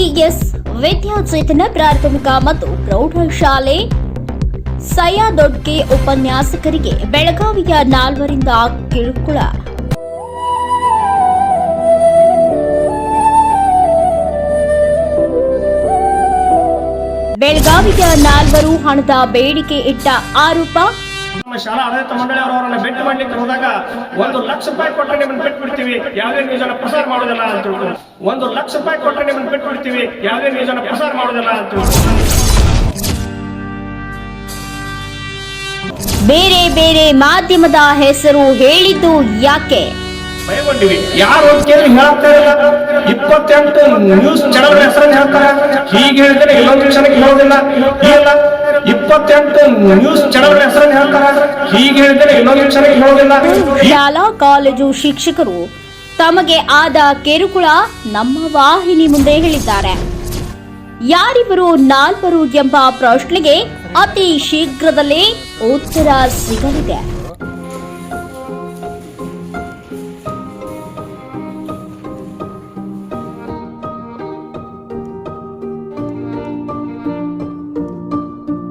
ES ವಿದ್ಯಾಚೇತನ ಪ್ರಾಥಮಿಕ ಮತ್ತು ಪ್ರೌಢಶಾಲೆ. ಸಯಾದೊಡ್ಗೆ ಉಪನ್ಯಾಸಕರಿಗೆ ಬೆಳಗಾವಿಯ ನಾಲ್ವರಿಂದ ಕಿರುಕುಳ. ಬೆಳಗಾವಿಯ ನಾಲ್ವರು ಹಣದ ಬೇಡಿಕೆ ಇಟ್ಟ ಆರೋಪ. ಶಾಲಾ ಆಡಳಿತ ಮಂಡಳಿ ಅವರನ್ನ ಭೇಟಿ ಮಾಡ್ಲಿಕ್ಕೆ ಹೋದಾಗ ಒಂದು ಲಕ್ಷ ರೂಪಾಯಿ ಕೊಟ್ಟರೆ ನಿಮ್ಮನ್ನು ಬಿಟ್ಟು ಬಿಡ್ತೀವಿ ಯಾವುದೇ ನ್ಯೂಸ್ ಅನ್ನ ಪ್ರಸಾರ ಮಾಡೋದಿಲ್ಲ ಅಂತ ಹೇಳ್ತಾರೆ. ಒಂದು ಲಕ್ಷ ರೂಪಾಯಿ ಕೊಟ್ಟರೆ ನಿಮ್ಮನ್ನು ಬಿಟ್ಟು ಬಿಡ್ತೀವಿ ಯಾವುದೇ ನ್ಯೂಸ್ ಅನ್ನ ಪ್ರಸಾರ ಮಾಡೋದಿಲ್ಲ ಅಂತ ಬೇರೆ ಬೇರೆ ಮಾಧ್ಯಮದ ಹೆಸರು ಹೇಳಿದ್ದು ಯಾಕೆ? ಭಯಗೊಂಡಿವಿ. ಯಾರು ಅಂತ ಕೇಳಿ ಹೇಳ್ತಾ ಇಲ್ಲ. ಇಪ್ಪತ್ತೆಂಟು ನ್ಯೂಸ್ ಚಾನಲ್ ಹೆಸರನ್ನು ಹೇಳ್ತಾರೆ. ಹೀಗೆ ಹೇಳಿದ್ರೆ ಇನ್ನೊಂದು ಕ್ಷಣಕ್ಕೆ ಹೇಳೋದಿಲ್ಲ ಇಲ್ಲ ಇಪ್ಪತ್ತೆಂಟು ನ್ಯೂಸ್ ಚಾನಲ್ ಹೆಸರನ್ನು ಹೇಳ್ತಾರೆ. ಹೀಗೆ ಹೇಳಿದ್ರೆ ಇನ್ನೊಂದು ಚಾನೆಲ್ ಹೇಳೋದಿಲ್ಲ. ಶಾಲಾ ಕಾಲೇಜು ಶಿಕ್ಷಕರು ತಮಗೆ ಆದ ಕಿರುಕುಳ ನಮ್ಮ ವಾಹಿನಿ ಮುಂದೆ ಹೇಳಿದ್ದಾರೆ. ಯಾರಿವರು ನಾಲ್ವರು ಎಂಬ ಪ್ರಶ್ನೆಗೆ ಅತಿ ಶೀಘ್ರದಲ್ಲೇ ಉತ್ತರ ಸಿಗಲಿದೆ.